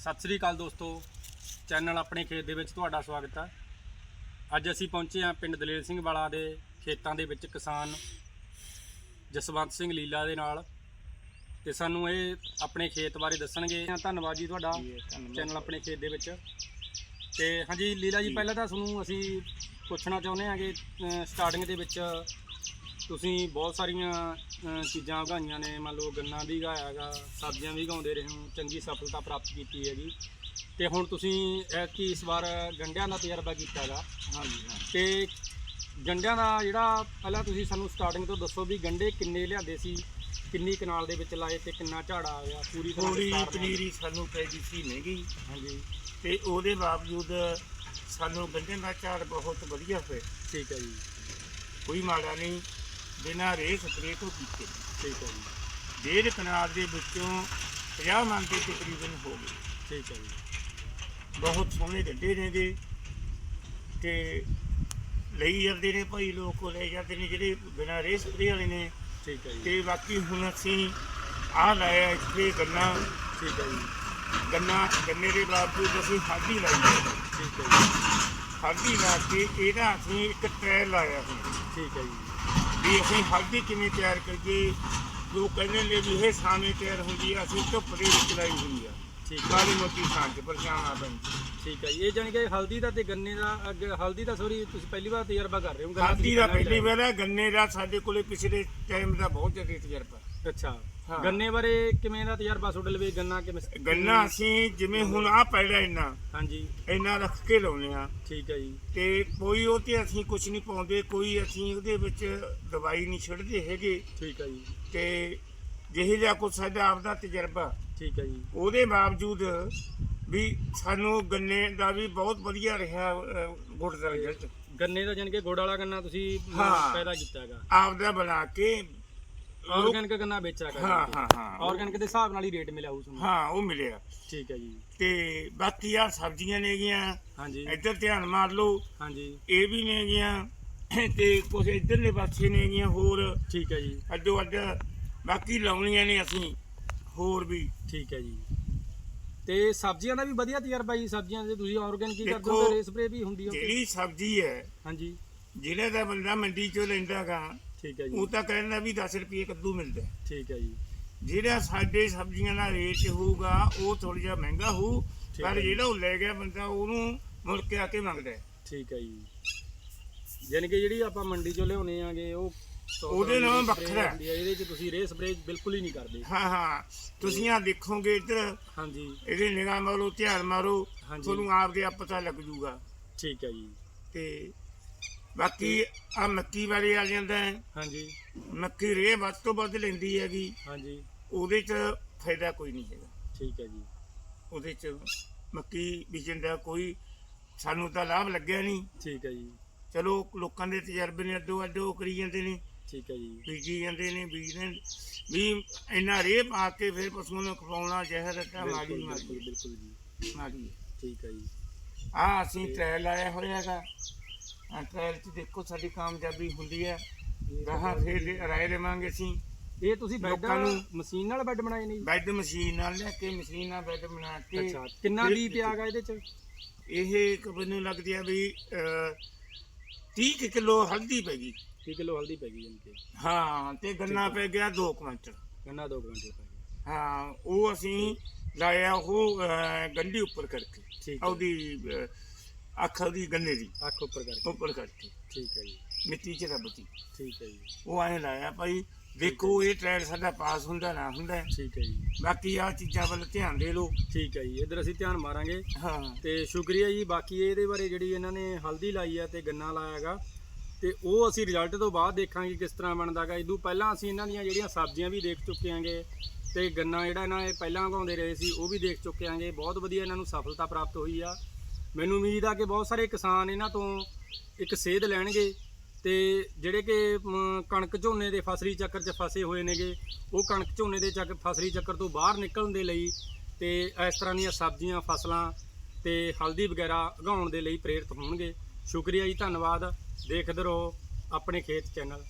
ਸਤਿ ਸ੍ਰੀ ਅਕਾਲ ਦੋਸਤੋ। ਚੈਨਲ ਆਪਣੇ ਖੇਤ ਦੇ ਵਿੱਚ ਤੁਹਾਡਾ ਸਵਾਗਤ ਹੈ ਅੱਜ ਅਸੀਂ ਪਹੁੰਚੇ ਹਾਂ ਪਿੰਡ ਦਲੇਲ ਸਿੰਘ ਵਾਲਾ ਦੇ ਖੇਤਾਂ ਦੇ ਵਿੱਚ ਕਿਸਾਨ ਜਸਵੰਤ ਸਿੰਘ ਲੀਲਾ ਦੇ ਨਾਲ। ਤੇ ਸਾਨੂੰ ਇਹ ਆਪਣੇ ਖੇਤ ਬਾਰੇ ਦੱਸਣਗੇ। ਧੰਨਵਾਦ ਜੀ ਤੁਹਾਡਾ ਚੈਨਲ ਆਪਣੇ ਖੇਤ ਦੇ ਵਿੱਚ। ਤੇ ਹਾਂਜੀ ਲੀਲਾ ਜੀ ਪਹਿਲਾਂ ਤਾਂ ਤੁਹਾਨੂੰ ਅਸੀਂ ਪੁੱਛਣਾ ਚਾਹੁੰਦੇ ਹਾਂ ਕਿ ਸਟਾਰਟਿੰਗ ਦੇ ਵਿੱਚ ਤੁਸੀਂ ਬਹੁਤ ਸਾਰੀਆਂ ਅ, ਚੀਜ਼ਾਂ ਉਗਾਈਆਂ ਨੇ। ਮੰਨ ਲਓ ਗੰਨਾ ਵੀ ਉਗਾਇਆ ਹੈਗਾ ਸਬਜ਼ੀਆਂ ਵੀ ਉਗਾਉਂਦੇ ਰਹੇ ਹੋ ਚੰਗੀ ਸਫਲਤਾ ਪ੍ਰਾਪਤ ਕੀਤੀ ਹੈਗੀ। ਤੇ ਹੁਣ ਤੁਸੀਂ ਕੀ ਇਸ ਵਾਰ ਗੰਡਿਆਂ ਦਾ ਤਜਰਬਾ ਕੀਤਾ ਹੈਗਾ ਹਾਂਜੀ। ਹਾਂ ਤੇ ਗੰਡਿਆਂ ਦਾ ਜਿਹੜਾ ਪਹਿਲਾਂ ਤੁਸੀਂ ਸਾਨੂੰ ਸਟਾਰਟਿੰਗ ਤੋਂ ਦੱਸੋ ਵੀ ਗੰਡੇ ਕਿੰਨੇ ਲਿਆਂਦੇ ਸੀ ਕਿੰਨੀ ਕਨਾਲ ਦੇ ਵਿੱਚ ਲਾਏ ਤੇ ਕਿੰਨਾ ਝਾੜਾ ਆ ਗਿਆ ਪੂਰੀ ਤਰ੍ਹਾਂ ਥੋੜੀ ਵਿਸਥਾਰ ਨਾਲ। ਪਨੀਰੀ ਸਾਨੂੰ ਪੈ ਗਈ ਸੀ ਮਹਿੰਗੀ। ਹਾਂਜੀ। ਤੇ ਉਹਦੇ ਬਾਵਜੂਦ ਸਾਨੂੰ ਗੰਢੇ ਦਾ ਝਾੜ ਬਹੁਤ ਵਧੀਆ ਹੋਇਆ। ਠੀਕ ਹੈ ਜੀ। ਕੋਈ ਮਾੜਾ ਨਹੀਂ। ਬਿਨਾਂ ਰੇ ਸਪਰੇ ਤੋਂ ਕੀਤੇ। ਠੀਕ ਹੈ ਜੀ। ਡੇਢ ਕਨਾਲ ਦੇ ਵਿੱਚੋਂ 50 ਮਣ ਦੇ ਤਕਰੀਬਨ ਹੋ ਗਏ। ਠੀਕ ਹੈ ਜੀ। ਬਹੁਤ ਸੋਹਣੇ ਗੱਡੇ ਨੇਗੇ ਤੇ ਲਈ ਜਾਂਦੇ ਨੇ ਭਾਈ ਲੋਕ ਲੈ ਜਾਂਦੇ ਨੇ ਜਿਹੜੇ ਬਿਨਾਂ ਰੇ ਸਪਰੇ ਵਾਲੇ ਨੇ। ਠੀਕ ਹੈ ਜੀ। ਤੇ ਬਾਕੀ ਹੁਣ ਅਸੀਂ ਆਹ ਲਾਇਆ ਇੱਥੇ ਗੰਨਾ। ਠੀਕ ਹੈ ਜੀ। ਗੰਨਾ ਗੰਨੇ ਦੇ ਬਾਵਜੂਦ ਅਸੀਂ ਹਾਦੀ ਲਾਈ ਹੈ। ਠੀਕ ਹੈ ਜੀ। ਹਲਦੀ ਲਾ ਕੇ ਇਹਦਾ ਅਸੀਂ ਇੱਕ ਟ੍ਰਾਇਲ ਲਾਇਆ ਸੀ ਠੀਕ ਹੈ ਜੀ। ਵੀ ਅਸੀਂ ਹਲਦੀ ਕਿਵੇਂ ਤਿਆਰ ਕਰੀਏ? ਲੋਕ ਕਹਿੰਦੇ ਨੇ ਵੀ ਇਹ ਸਾਵੇਂ ਤਿਆਰ ਹੁੰਦੀ ਆ, ਅਸੀਂ ਧੁੱਪ ਦੇ ਵਿੱਚ ਲਾਈ ਹੋਈ ਆ। ਠੀਕ ਹੈ। ਕਾਲੀ ਮੋਟੀ ਥਾਂ 'ਚ ਪਰਛਾਵਾਂ ਆ ਪੈਂਦੀ ਠੀਕ ਹੈ। ਜੀ ਇਹ ਜਾਣੀ ਕਿ ਹਲਦੀ ਦਾ ਤੇ ਗੰਨੇ ਦਾ ਅੱਗੇ ਹਲਦੀ ਦਾ ਸੋਰੀ ਤੁਸੀਂ ਪਹਿਲੀ ਵਾਰ ਤਜਰਬਾ ਕਰ ਰਹੇ ਹੋ ਗੰਨਾ ਦਾ ਪਹਿਲਾਂ ਵਾਰ ਹੈ ਗੰਨੇ ਦਾ ਸਾਡੇ ਕੋਲੇ ਪਿਛਲੇ ਟਾਈਮ ਦਾ ਬਹੁਤ ਜ਼ਿਆਦਾ ਤਜਰਬਾ। ਅੱਛਾ। ਹਾਂ। ਗੰਨੇ ਬਾਰੇ ਕਿਵੇਂ ਦਾ ਤਜਰਬਾ ਤੁਹਾਡੇ ਲਵੇ ਗੰਨਾ ਕਿਵੇਂ ਗੰਨਾ ਅਸੀਂ ਜਿਵੇਂ ਹੁਣ ਆ ਪੈੜਾ ਇੰਨਾ ਹਾਂਜੀ। ਇੰਨਾ ਰੱਖ ਕੇ ਲਾਉਨੇ ਆ ਠੀਕ ਹੈ ਜੀ। ਤੇ ਕੋਈ ਉਹ ਤੇ ਅਸੀਂ ਕੁਝ ਨਹੀਂ ਪਾਉਂਦੇ ਕੋਈ ਅਸੀਂ ਉਹਦੇ ਵਿੱਚ ਦਵਾਈ ਨਹੀਂ ਛਿੜਦੇ ਹੈਗੇ। ਠੀਕ ਹੈ ਜੀ। ਤੇ ਜਿਹੇ ਜਿਹਾ ਕੁਛ ਸਾਡਾ ਆਪਦਾ ਤਜਰਬਾ ਠੀਕ ਹੈ ਜੀ। ਉਹਦੇ ਬਾਵਜੂਦ ਵੀ ਸਾਨੂੰ ਗੰਨੇ ਦਾ ਵੀ ਬਹੁਤ ਵਧੀਆ ਰਿਹਾ ਅਹ, ਗੁੜ ਦਾ ਰਿਜ਼ਲਟ ਗੰਨੇ ਦਾ ਜਾਣੀ ਕਿ ਗੁੜ ਵਾਲਾ ਗੰਨਾ ਤੁਸੀਂ ਹਾਂ। ਪੈਦਾ ਕੀਤਾ ਹੈਗਾ। ਆਪਦਾ ਬਣਾ ਕੇ ਲੋਕ- ਆਰਗੈਨਿਕ ਗੰਨਾ ਵੇਚਿਆ ਹੈਗਾ ਹਾਂ ਹਾਂ ਹਾਂ। ਆਰਗੈਨਿਕ ਦੇ ਹਿਸਾਬ ਨਾਲ ਹੀ ਰੇਟ ਮਿਲਿਆ ਉਸ ਨੂੰ ਹਾਂ ਉਹ ਮਿਲਿਆ। ਠੀਕ ਹੈ ਜੀ। ਤੇ ਬਾਕੀ ਆ ਸਬਜ਼ੀਆਂ ਨੇਗੀਆਂ ਹਾਂਜੀ। ਇੱਧਰ ਧਿਆਨ ਮਾਰ ਲਓ। ਹਾਂਜੀ। ਇਹ ਵੀ ਨੇਗੀਆਂ ਤੇ ਕੁਝ ਇੱਧਰਲੇ ਪਾਸੇ ਨੇਗੀਆਂ ਹੋਰ। ਠੀਕ ਹੈ ਜੀ। ਅੱਡੋ ਅੱਡ ਬਾਕੀ ਲਾਉਣੀਆਂ ਨੇ ਅਸੀਂ। ਹੋਰ ਵੀ ਠੀਕ ਹੈ ਜੀ ਤੇ ਸਬਜ਼ੀਆਂ ਦਾ ਵੀ ਵਧੀਆ ਤਜਰਬਾ ਜੀ ਸਬਜ਼ੀਆਂ ਦੇ ਤੁਸੀਂ ਆਰਗੈਨਿਕ ਹੀ ਕਰਦੇ ਹੋ ਰੇ ਸਪਰੇ ਵੀ ਹੁੰਦੀ ਹੋ ਜਿਹੜੀ ਸਬਜ਼ੀ ਹੈ ਹਾਂਜੀ ਜ਼ਿਲ੍ਹੇ ਦਾ ਬੰਦਾ ਮੰਡੀ ਚੋਂ ਲੈਂਦਾਗਾ ਠੀਕ ਹੈ ਜੀ ਉਹ ਤਾਂ ਕਹਿੰਦਾ ਵੀ 10 ਰੁਪਏ ਕੱਦੂ ਮਿਲਦਾ। ਠੀਕ ਹੈ ਜੀ ਜਿਹੜਾ ਸਾਡੇ ਸਬਜ਼ੀਆਂ ਦਾ ਰੇਟ ਹੋਊਗਾ ਉਹ ਥੋੜਾ ਜਿਹਾ ਮਹਿੰਗਾ ਹੋਊ ਪਰ। ਜਿਹੜਾ ਉਹ ਲੈ ਗਿਆ ਬੰਦਾ ਉਹਨੂੰ ਮੁੜ ਕੇ ਆ ਕੇ ਮੰਗਦਾ। ਠੀਕ ਹੈ ਜੀ ਯਾਨੀ ਕਿ ਜਿਹੜੀ ਆਪਾਂ ਮੰਡੀ ਚੋਂ ਲਿਆਉਨੇ ਆਗੇ ਉਹ ਉਹਦੇ ਨਾਲੋਂ ਵੱਖਰਾ ਹੈ। ਹੁੰਦੀ ਹੈ, ਇਹਦੇ 'ਚ ਤੁਸੀਂ ਰੇ ਸਪਰੇ ਬਿਲਕੁਲ ਹੀ ਨਹੀਂ ਕਰਦੇ। ਹਾਂ ਹਾਂ। ਤੁਸੀਂ ਆ ਦੇਖੋਗੇ ਇੱਧਰ। ਹਾਂਜੀ। ਇਹਦੇ ਨਿਗਾਹ ਮਾਰੋ ਧਿਆਨ ਮਾਰੋ। ਹਾਂਜੀ। ਤੁਹਾਨੂੰ ਆਪਦੇ ਆਪ ਪਤਾ ਲੱਗ ਜੂਗਾ। ਠੀਕ ਹੈ ਜੀ। ਤੇ ਬਾਕੀ ਆ ਮੱਕੀ ਬਾਰੇ ਆ ਜਾਂਦਾ ਹੈ। ਹਾਂਜੀ। ਮੱਕੀ ਰੇ ਵੱਧ ਤੋਂ ਵੱਧ ਲੈਂਦੀ ਹੈਗੀ। ਹਾਂਜੀ। ਉਹਦੇ 'ਚ ਫਾਇਦਾ ਕੋਈ ਨਹੀਂ ਹੈਗਾ। ਠੀਕ ਹੈ ਜੀ। ਉਹਦੇ 'ਚ ਮੱਕੀ ਬੀਜਣ ਦਾ ਕੋਈ ਸਾਨੂੰ ਤਾਂ ਲਾਭ ਲੱਗਿਆ ਨਹੀਂ। ਠੀਕ ਹੈ ਜੀ। ਚਲੋ ਲੋਕਾਂ ਦੇ ਤਜਰਬੇ ਨੇ ਅੱਡੋ ਅੱਡੋ ਕਰੀ ਜਾਂਦੇ ਨੇ। ਠੀਕ ਹੈ ਜੀ। ਬੀਜੀ ਜਾਂਦੇ ਨੇ ਬੀਜਦੇ ਨੇ। ਵੀ ਇੰਨਾ ਰੇਹ ਪਾ ਕੇ ਫਿਰ ਪਸ਼ੂਆਂ ਨੂੰ ਖਵਾਉਣਾ ਜ਼ਹਿਰ ਰੱਟਾ ਮਾਰੀ ਬਿਲਕੁਲ ਬਿਲਕੁਲ ਬਿਲਕੁਲ ਜੀ। ਮਾਰੀ। ਠੀਕ ਹੈ ਜੀ। ਆ ਅਸੀਂ ਟ੍ਰਾਇਲ ਲਾਇਆ ਹੋਇਆ ਹੈਗਾ। ਆ ਟ੍ਰਾਇਲ 'ਚ ਦੇਖੋ ਸਾਡੀ ਕਾਮਯਾਬੀ ਹੁੰਦੀ ਹੈ। ਗਾਹਾਂ ਫਿਰ ਰਾਏ ਦੇਵਾਂਗੇ ਅਸੀਂ। ਇਹ ਤੁਸੀਂ ਬੈੱਡ ਲੋਕਾਂ ਨੂੰ- ਮਸ਼ੀਨ ਨਾਲ ਬੈੱਡ ਬਣਾਏ ਨੇ ਜੀ? ਬੈੱਡ ਮਸ਼ੀਨ ਨਾਲ ਲੈ ਕੇ ਮਸ਼ੀਨ ਨਾਲ ਬੈੱਡ ਬਣਾ ਕੇ ਅੱਛਾ ਕਿੰਨਾ ਵੀ ਪਿਆਗਾ ਇਹਦੇ 'ਚ? ਇਹ ਇੱਕ ਮੈਨੂੰ ਲੱਗਦੀ ਆ ਵੀ 30 ਕਿਲੋ ਹਲਦੀ ਪੈ ਗਈ। 30 ਕਿਲੋ ਹਲਦੀ ਪੈ ਗਈ ਜਾਨੀ ਕਿ। ਹਾਂ ਤੇ ਗੰਨਾ ਪੈ ਗਿਆ 2 ਕੁਇੰਟਲ ਗੰਨਾ 2 ਕੁਇੰਟਲ ਪੈ ਗਿਆ। ਹਾਂ ਉਹ ਅਸੀਂ ਲਾਇਆ ਉਹ ਗੰਢੀ ਉੱਪਰ ਕਰਕੇ। ਠੀਕ ਉਹਦੀ ਅੱਖ ਉਹਦੀ ਗੰਨੇ ਦੀ। ਅੱਖ ਉੱਪਰ ਕਰਕੇ। ਉੱਪਰ ਕਰਕੇ। ਠੀਕ ਹੈ ਜੀ। ਮਿੱਟੀ 'ਚ ਰੱਬਤੀ ਠੀਕ ਹੈ ਜੀ। ਉਹ ਐਂ ਲਾਇਆ ਭਾਈ ਦੇਖੋ ਇਹ ਟ੍ਰਾਇਲ ਸਾਡਾ ਪਾਸ ਹੁੰਦਾ ਨਾ ਹੁੰਦਾ। ਠੀਕ ਹੈ ਜੀ। ਬਾਕੀ ਆ ਚੀਜ਼ਾਂ ਵੱਲ ਧਿਆਨ ਦੇ ਲਓ। ਠੀਕ ਹੈ ਜੀ। ਇਧਰ ਅਸੀਂ ਧਿਆਨ ਮਾਰਾਂਗੇ। ਹਾਂ। ਤੇ ਸ਼ੁਕਰੀਆ ਜੀ ਬਾਕੀ ਇਹਦੇ ਬਾਰੇ ਜਿਹੜੀ ਇਹਨਾਂ ਨੇ ਹਲਦੀ ਲਾਈ ਆ ਤੇ ਗੰਨਾ ਲਾਇਆ ਹੈਗਾ ਤੇ ਉਹ ਅਸੀਂ ਰਿਜ਼ਲਟ ਤੋਂ ਬਾਅਦ ਦੇਖਾਂਗੇ ਕਿਸ ਤਰ੍ਹਾਂ ਬਣਦਾਗਾ। ਇਦੋਂ ਪਹਿਲਾਂ ਅਸੀਂ ਇਹਨਾਂ ਦੀਆਂ ਜਿਹੜੀਆਂ ਸਬਜ਼ੀਆਂ ਵੀ ਦੇਖ ਚੁੱਕੇ ਹਾਂਗੇ ਤੇ ਗੰਨਾ ਜਿਹੜਾ ਇਹਨਾਂ ਨੇ ਪਹਿਲਾਂ ਉਗਾਉਂਦੇ ਰਹੇ ਸੀ, ਉਹ ਵੀ ਦੇਖ ਚੁੱਕੇ ਹਾਂਗੇ ਬਹੁਤ ਵਧੀਆ ਇਹਨਾਂ ਨੂੰ ਸਫਲਤਾ ਪ੍ਰਾਪਤ ਹੋਈ ਆ। ਮੈਨੂੰ ਉਮੀਦ ਆ ਕਿ ਬਹੁਤ ਸਾਰੇ ਕਿਸਾਨ ਇਹਨਾਂ ਤੋਂ ਇੱਕ ਸੇਧ ਲੈਣਗੇ ਤੇ ਜਿਹੜੇ ਕਿ ਕਣਕ ਝੋਨੇ ਦੇ ਫਸਲੀ ਚੱਕਰ 'ਚ ਫਸੇ ਹੋਏ ਨੇਗੇ, ਉਹ ਕਣਕ ਝੋਨੇ ਦੇ ਚੱਕ, ਫਸਲੀ ਚੱਕਰ ਤੋਂ ਬਾਹਰ ਨਿਕਲਣ ਦੇ ਲਈ ਤੇ ਇਸ ਤਰ੍ਹਾਂ ਦੀਆਂ ਸਬਜ਼ੀਆਂ, ਫਸਲਾਂ ਤੇ ਹਲਦੀ ਵਗੈਰਾ ਉਗਾਉਣ ਦੇ ਲਈ ਪ੍ਰੇਰਿਤ ਹੋਣਗੇ। ਸ਼ੁਕਰੀਆ ਜੀ, ਧੰਨਵਾਦ। ਦੇਖਦੇ ਰਹੋ ਆਪਣੇ ਖੇਤ ਚੈਨਲ।